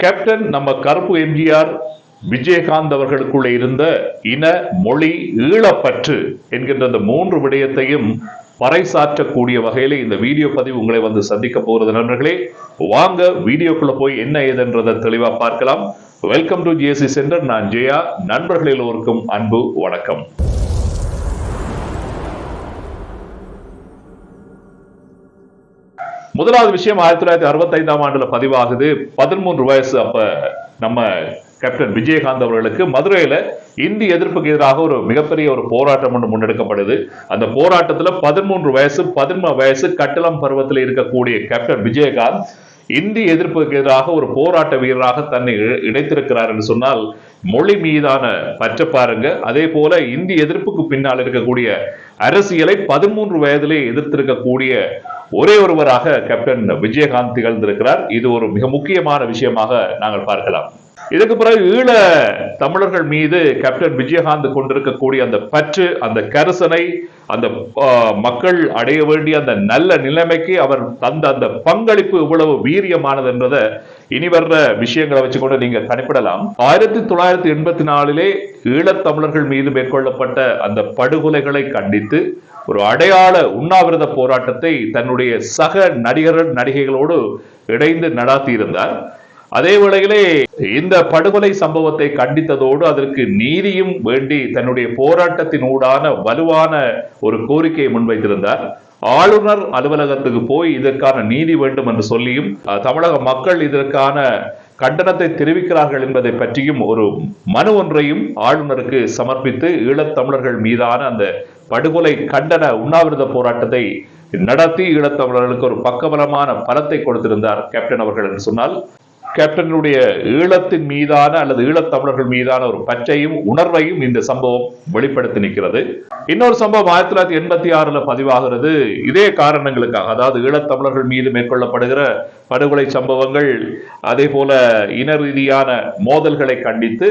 Captain நம்ம கருப்பு எம்ஜிஆர் விஜயகாந்த் அவர்களுக்குள்ள இருந்த இன மொழி ஈழப்பற்று என்கின்ற அந்த மூன்று விடயத்தையும் பறைசாற்றக்கூடிய வகையில இந்த வீடியோ பதிவு உங்களை வந்து சந்திக்க போகிறது. நண்பர்களே வாங்க வீடியோக்குள்ள போய் என்ன ஏதுன்றதை தெளிவா பார்க்கலாம். வெல்கம் டு ஜேசி சென்டர் நான் ஜெயா. நண்பர்கள் எல்லோருக்கும் அன்பு வணக்கம். முதலாவது விஷயம் ஆயிரத்தி தொள்ளாயிரத்தி அறுபத்தைந்தாம் ஆண்டுல பதிவாகுது. பதிமூன்று வயசு அப்ப நம்ம கேப்டன் விஜயகாந்த் அவர்களுக்கு மதுரையில இந்தி எதிர்ப்புக்கு எதிராக ஒரு மிகப்பெரிய ஒரு போராட்டம் ஒன்று முன்னெடுக்கப்படுது. அந்த போராட்டத்துல பதிமூன்று வயசு பதின்ம வயசு கட்டளம் பருவத்தில் இருக்கக்கூடிய கேப்டன் விஜயகாந்த் இந்தி எதிர்ப்புக்கு எதிராக ஒரு போராட்ட வீரராக தன்னை இ- இணைத்திருக்கிறார் என்று சொன்னால் மொழி மீதான பற்ற பாருங்க. அதே போல இந்தி எதிர்ப்புக்கு பின்னால் இருக்கக்கூடிய அரசியலை பதிமூன்று வயதிலே எதிர்த்திருக்கக்கூடிய ஒரே ஒருவராக கேப்டன் விஜயகாந்த் திகழ்ந்திருக்கிறார். இது ஒரு மிக முக்கியமான விஷயமாக நாங்கள் பார்க்கலாம். இதுக்கு பிறகு ஈழ தமிழர்கள் மீது கேப்டன் விஜயகாந்த் கொண்டிருக்கக்கூடிய அந்த பற்று அந்த கரிசனை அந்த மக்கள் அடைய வேண்டிய அந்த நல்ல நிலைமைக்கு அவர் தந்த அந்த பங்களிப்பு இவ்வளவு வீரியமானது என்றதை இனி வர்ற விஷயங்களை வச்சுக்கொண்டு நீங்க கணிப்பிடலாம். ஆயிரத்தி தொள்ளாயிரத்தி எண்பத்தி நாலிலே ஈழத்தமிழர்கள் மீது மேற்கொள்ளப்பட்ட அந்த படுகொலைகளை கண்டித்து ஒரு அடையாள உண்ணாவிரத போராட்டத்தை தன்னுடைய சக நடிகர்கள் நடிகைகளோடு இணைந்து நடாத்தியிருந்தார். அதே வேளையிலே இந்த படுகொலை சம்பவத்தை கண்டித்ததோடு அதற்கு நீதியும் வேண்டி தன்னுடைய போராட்டத்தினூடான வலுவான ஒரு கோரிக்கையை முன்வைத்திருந்தார். ஆளுநர் அலுவலகத்துக்கு போய் இதற்கான நீதி வேண்டும் என்று சொல்லியும் தமிழக மக்கள் இதற்கான கண்டனத்தை தெரிவிக்கிறார்கள் என்பதை பற்றியும் ஒரு மனு ஒன்றையும் ஆளுநருக்கு சமர்ப்பித்து ஈழத்தமிழர்கள் மீதான அந்த படுகொலை கண்டன உண்ணாவிரத போராட்டத்தை நடத்தி ஈழத்தமிழர்களுக்கு ஒரு பக்கபலமான பலத்தை கொடுத்திருந்தார் கேப்டன் அவர்கள் என்று சொன்னால் கேப்டனுடைய ஈழத்தின் மீதான அல்லது ஈழத்தமிழர்கள் மீதான ஒரு பச்சையும் உணர்வையும் இந்த சம்பவம் வெளிப்படுத்தி நிற்கிறது. இன்னொரு சம்பவம் ஆயிரத்தி தொள்ளாயிரத்தி எண்பத்தி ஆறுல பதிவாகிறது. இதே காரணங்களுக்காக அதாவது ஈழத்தமிழர்கள் மீது மேற்கொள்ளப்படுகிற படுகொலை சம்பவங்கள் அதே போல இன ரீதியான மோதல்களை கண்டித்து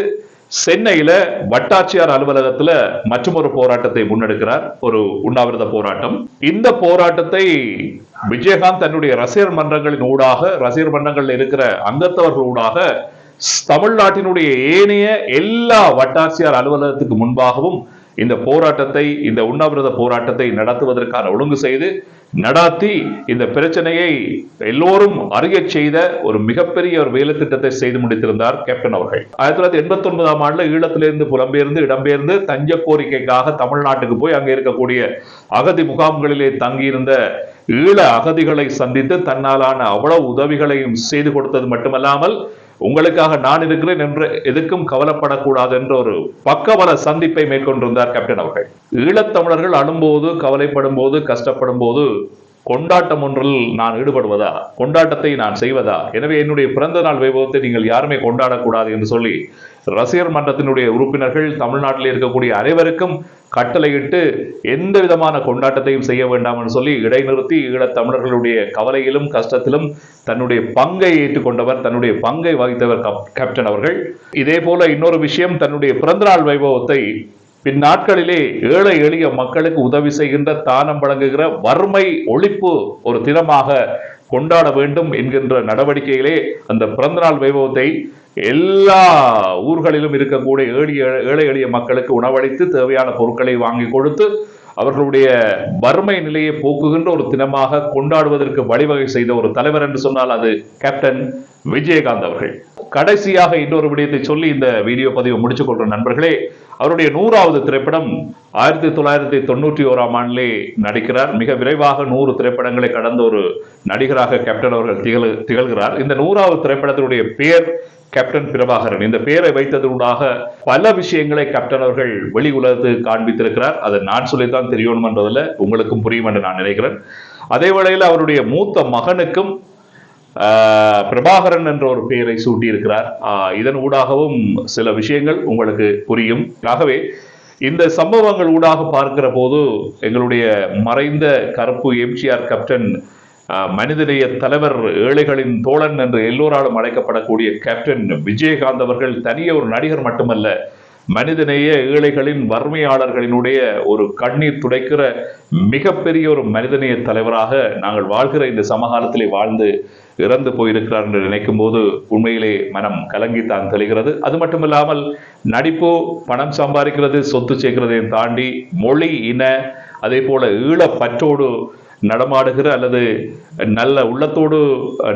சென்னையில வட்டாட்சியார் அலுவலகத்துல மற்றொரு போராட்டத்தை முன்னெடுக்கிறார். ஒரு உண்ணாவிரத போராட்டம். இந்த போராட்டத்தை விஜயகாந்த் தன்னுடைய ரசிகர் மன்றங்களின் ஊடாக ரசிகர் மன்றங்கள் இருக்கிற அங்கத்தவர்கள் ஊடாக தமிழ்நாட்டினுடைய ஏனைய எல்லா வட்டாட்சியார் அலுவலகத்துக்கு முன்பாகவும் இந்த போராட்டத்தை இந்த உண்ணாவிரத போராட்டத்தை நடத்துவதற்கான ஒழுங்கு செய்து நடாத்தி இந்த பிரச்சனையை எல்லோரும் அறிய செய்த ஒரு மிகப்பெரிய ஒரு வேலை திட்டத்தை செய்து முடித்திருந்தார் கேப்டன் அவர்கள். ஆயிரத்தி தொள்ளாயிரத்தி எண்பத்தி ஒன்பதாம் ஆண்டுல ஈழத்திலிருந்து புலம்பெயர்ந்து இடம்பெயர்ந்து தஞ்ச கோரிக்கைக்காக தமிழ்நாட்டுக்கு போய் அங்கே இருக்கக்கூடிய அகதி முகாம்களிலே தங்கியிருந்த ஈழ அகதிகளை சந்தித்து தன்னாலான அவ்வளவு உதவிகளையும் செய்து கொடுத்தது மட்டுமல்லாமல் உங்களுக்காக நான் இருக்கிறேன் என்று எதுக்கும் கவலைப்படக்கூடாது என்ற ஒரு பக்கபல சந்திப்பை மேற்கொண்டிருந்தார் கேப்டன் அவர்கள். ஈழத்தமிழர்கள் அழும்போது கவலைப்படும் போது கஷ்டப்படும் போது கொண்டாட்டம் ஒன்றில் நான் ஈடுபடுவதா? கொண்டாட்டத்தை நான் செய்வதா? எனவே என்னுடைய பிறந்த நாள் வைபவத்தை நீங்கள் யாருமே கொண்டாடக்கூடாது என்று சொல்லி ரசிகர் மன்றத்தினுடைய உறுப்பினர்கள் தமிழ்நாட்டில் இருக்கக்கூடிய அனைவருக்கும் கட்டளையிட்டு எந்த விதமான கொண்டாட்டத்தையும் செய்ய வேண்டாம் என்று சொல்லி இடைநிறுத்தி ஈழத் தமிழர்களுடைய கவலையிலும் கஷ்டத்திலும் தன்னுடைய பங்கை ஏற்றுக்கொண்டவர் தன்னுடைய பங்கை வகித்தவர் கப்- கேப்டன் அவர்கள். இதே போல இன்னொரு விஷயம் தன்னுடைய பிறந்தநாள் வைபவத்தை பின்னாட்களிலே ஏழை எளிய மக்களுக்கு உதவி செய்கின்ற தானம் வழங்குகிற வறுமை ஒழிப்பு ஒரு தினமாக கொண்டாட வேண்டும் என்கின்ற நடவடிக்கையிலே அந்த பிறந்தநாள் வைபவத்தை எல்லா ஊர்களிலும் இருக்கக்கூடிய ஏழிய ஏழை எளிய மக்களுக்கு உணவளித்து தேவையான பொருட்களை வாங்கி கொடுத்து அவர்களுடைய வறுமை நிலையை போக்குகின்ற ஒரு தினமாக கொண்டாடுவதற்கு வழிவகை செய்த ஒரு தலைவர் என்று சொன்னால் அது கேப்டன் விஜயகாந்த் அவர்கள். கடைசியாக இன்னொரு விடயத்தை சொல்லி இந்த வீடியோ பதிவை முடிச்சுக் கொள்ற நண்பர்களே. அவருடைய நூறாவது திரைப்படம் ஆயிரத்தி தொள்ளாயிரத்தி தொண்ணூற்றி ஓராம் ஆண்டிலே நடிக்கிறார். மிக விரைவாக நூறு திரைப்படங்களை கடந்த ஒரு நடிகராக கேப்டன் அவர்கள் திகழ் திகழ்கிறார். இந்த நூறாவது திரைப்படத்தினுடைய பெயர் கேப்டன் பிரபாகரன். இந்த பெயரை வைத்ததூடாக பல விஷயங்களை கேப்டன் அவர்கள் வெளி உலகத்துக்கு காண்பித்திருக்கிறார். அதை நான் சொல்லித்தான் தெரியணும் என்பதில் உங்களுக்கும் புரியும் என்று நான் நினைக்கிறேன். அதே வேளையில் அவருடைய மூத்த மகனுக்கும் பிரபாகரன் என்ற ஒரு பெயரை சூட்டியிருக்கிறார். இதன் ஊடாகவும் சில விஷயங்கள் உங்களுக்கு புரியும். ஆகவே இந்த சம்பவங்கள் ஊடாக பார்க்கிற போது எங்களுடைய மறைந்த கருப்பு எம்ஜிஆர் கேப்டன் மனிதநேய தலைவர் ஏழைகளின் தோழன் என்று எல்லோராலும் அழைக்கப்படக்கூடிய கேப்டன் விஜயகாந்த் அவர்கள் தனியே ஒரு நடிகர் மட்டுமல்ல மனிதநேய ஏழைகளின் வறுமையாளர்களினுடைய ஒரு கண்ணீர் துடைக்கிற மிகப்பெரிய ஒரு மனிதநேய தலைவராக நாங்கள் வாழ்கிற இந்த சமகாலத்திலே வாழ்ந்து இறந்து போயிருக்கிறார் என்று நினைக்கும் போது உண்மையிலே மனம் கலங்கித்தான் தெளிகிறது அது மட்டுமில்லாமல் நடிப்பு பணம் சம்பாதிக்கிறது சொத்து சேர்க்கிறதையும் தாண்டி மொழி இன அதே போல ஈழப்பற்றோடு நடமாடுகிற அல்லது நல்ல உள்ளத்தோடு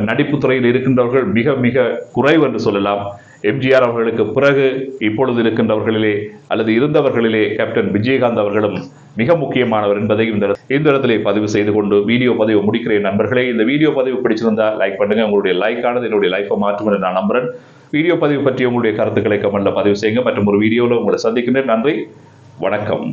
நடிப்பு துறையில் இருக்கின்றவர்கள் மிக மிக குறைவு என்று சொல்லலாம். எம்ஜிஆர் அவர்களுக்கு பிறகு இப்பொழுது இருக்கின்றவர்களிலே அல்லது இருந்தவர்களிலே கேப்டன் விஜயகாந்த் அவர்களும் மிக முக்கியமானவர் என்பதை இந்த இந்த இடத்திலே பதிவு செய்து கொண்டு வீடியோ பதிவு முடிக்கிறேன் நண்பர்களே. இந்த வீடியோ பதிவு பிடிச்சிருந்தா லைக் பண்ணுங்க. உங்களுடைய லைக் ஆனது என்னுடைய லைஃபை மாற்றும் என்று நான் நம்புறேன். வீடியோ பதிவு பற்றி உங்களுடைய கருத்துக்களை கமெண்ட்ல பதிவு செய்யுங்க. மற்றும் ஒரு வீடியோவில் உங்களை சந்திக்கின்றேன். நன்றி. வணக்கம்.